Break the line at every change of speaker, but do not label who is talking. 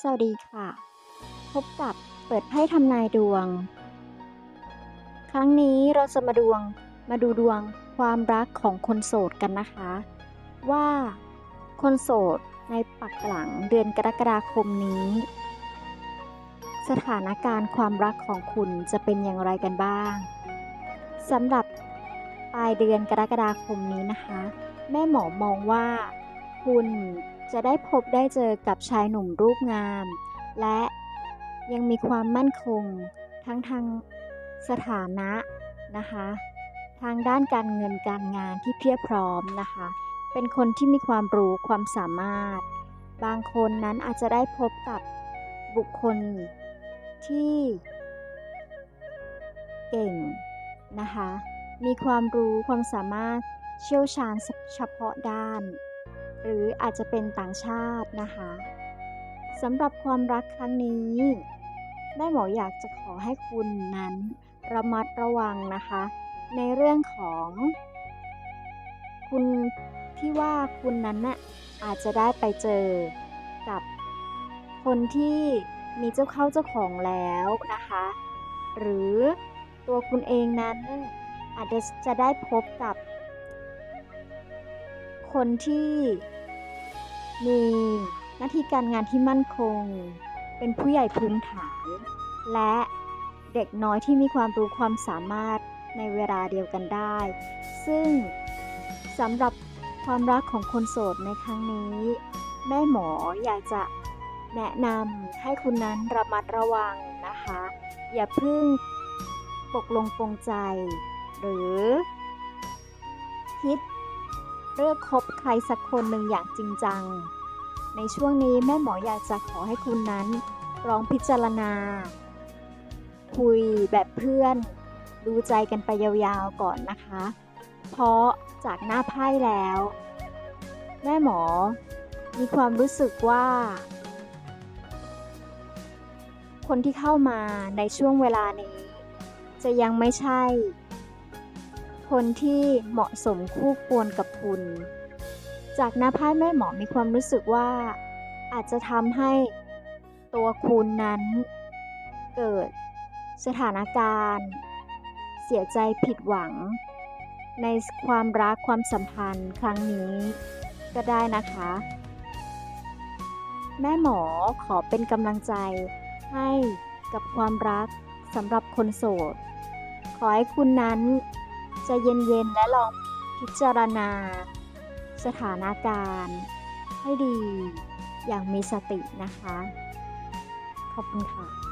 สวัสดีค่ะ พบกับเปิดไพ่ทำนายดวง ครั้งนี้เราจะมาดวงมาดูดวงความรักของคนโสดกันนะคะ ว่าคนโสดในปักหลังเดือนกรกฎาคมนี้ สถานการณ์ความรักของคุณจะเป็นอย่างไรกันบ้างสำหรับปลายเดือนกรกฎาคมนี้นะคะ แม่หมอมองว่าคุณ จะได้พบได้เจอกับชายหนุ่มรูปงาม และยังมีความมั่นคง ทั้งทางสถานะนะคะ ทางด้านการเงินการงานที่เพียบพร้อมนะคะ เป็นคนที่มีความรู้ความสามารถ บางคนนั้นอาจจะได้พบกับบุคคลที่เก่งนะคะ มีความรู้ความสามารถเชี่ยวชาญเฉพาะด้าน หรืออาจจะเป็นต่างชาตินะคะสำหรับความรักครั้งนี้แม่หมออยากจะขอให้คุณนั้นระมัดระวังนะคะ ในเรื่องของ คุณที่ว่าคุณนั้นน่ะอาจจะได้ไปเจอกับคนที่มีเจ้าเข้าเจ้าของแล้วนะคะ หรือตัวคุณเองนั้นอาจจะจะได้พบกับ คนที่ มีหน้าที่การงานที่มั่นคง เป็นผู้ใหญ่พื้นฐาน และเด็กน้อยที่มีความรู้ความสามารถในเวลาเดียวกันได้ ซึ่งสำหรับความรักของคนโสดในครั้งนี้ แม่หมออยากจะแนะนำให้คุณนั้นระมัดระวังนะคะ อย่าเพิ่งปกลงปรงใจ หรือคิด เลือกคบใครสักคนหนึ่งอย่างจริงจัง ในช่วงนี้แม่หมออยากจะขอให้คุณนั้นลองพิจารณา คุยแบบเพื่อน ดูใจกันไปยาวๆก่อนนะคะ เพราะจากหน้าไพ่แล้ว แม่หมอมีความรู้สึกว่า คนที่เข้ามาในช่วงเวลานี้ จะยังไม่ใช่ คนที่เหมาะสมคู่ควรกับคุณ จากหน้าไพ่แม่หมอมีความรู้สึกว่า อาจจะทำให้ตัวคุณนั้น เกิดสถานการณ์ เสียใจผิดหวัง ในความรักความสัมพันธ์ครั้งนี้ก็ได้นะคะ แม่หมอขอเป็นกำลังใจให้กับความรักสำหรับคนโสด ขอให้คุณนั้น จะเย็นๆ และลองพิจารณา สถานการณ์ ให้ดีอย่างมีสตินะคะ ขอบคุณค่ะ